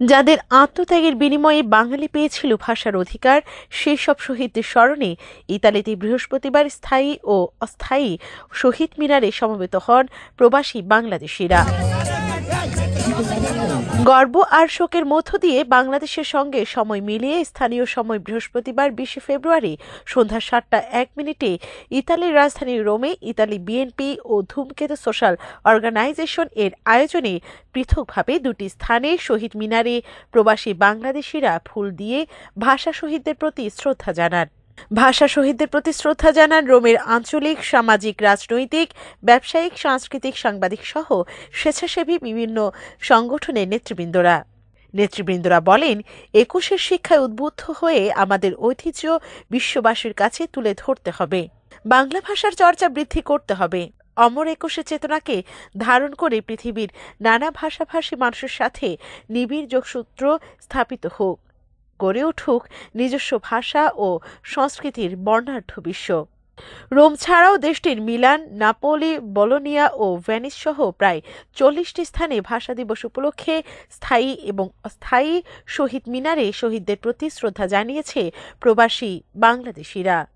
যাদের আত্মত্যাগের বিনিময়ে বাঙালি পেয়েছিল ভাষার অধিকার সেই সব শহীদদের স্মরণে ইতালিতে বৃহস্পতিবার স্থায়ী ও অস্থায়ী শহীদ মিনারে সমবেত হন প্রবাসী বাংলাদেশিরা। গর্ব আর শোকের মধ্য দিয়ে বাংলাদেশের সঙ্গে সময় মিলিয়ে স্থানীয় সময় বৃহস্পতিবার বিশে ফেব্রুয়ারি সন্ধ্যা সাতটা এক মিনিটে ইতালির রাজধানী রোমে ইতালি বিএনপি ও ধূমকেতু সোশ্যাল অর্গানাইজেশন এর আয়োজনে পৃথকভাবে দুটি স্থানে শহীদ মিনারে প্রবাসী বাংলাদেশিরা ফুল দিয়ে ভাষা শহীদদের প্রতি শ্রদ্ধা জানান। ভাষা শহীদদের প্রতি শ্রদ্ধা জানান রোমের আঞ্চলিক, সামাজিক, রাজনৈতিক, ব্যবসায়িক, সাংস্কৃতিক সাংবাদিক সহ স্বেচ্ছাসেবী বিভিন্ন সংগঠনের নেতৃবৃন্দরা। নেতৃবৃন্দরা বলেন, একুশের শিক্ষায় উদ্বুদ্ধ হয়ে আমাদের ঐতিহ্য বিশ্ববাসীর কাছে তুলে ধরতে হবে। বাংলা ভাষার চর্চা বৃদ্ধি করতে হবে। অমর একুশের চেতনাকে ধারণ করে পৃথিবীর নানা ভাষাভাষী মানুষের সাথে নিবিড় যোগসূত্র স্থাপিত হোক। গড়ে উঠুক নিজস্ব ভাষা ও সংস্কৃতির বর্ণাঢ্য বিশ্ব। রোম ছাড়াও দেশটির মিলান, নাপোলি, বলোনিয়া ও ভ্যানিস সহ প্রায় চল্লিশটি স্থানে ভাষা দিবস উপলক্ষে স্থায়ী এবং অস্থায়ী শহীদ মিনারে শহীদদের প্রতি শ্রদ্ধা জানিয়েছে প্রবাসী বাংলাদেশিরা।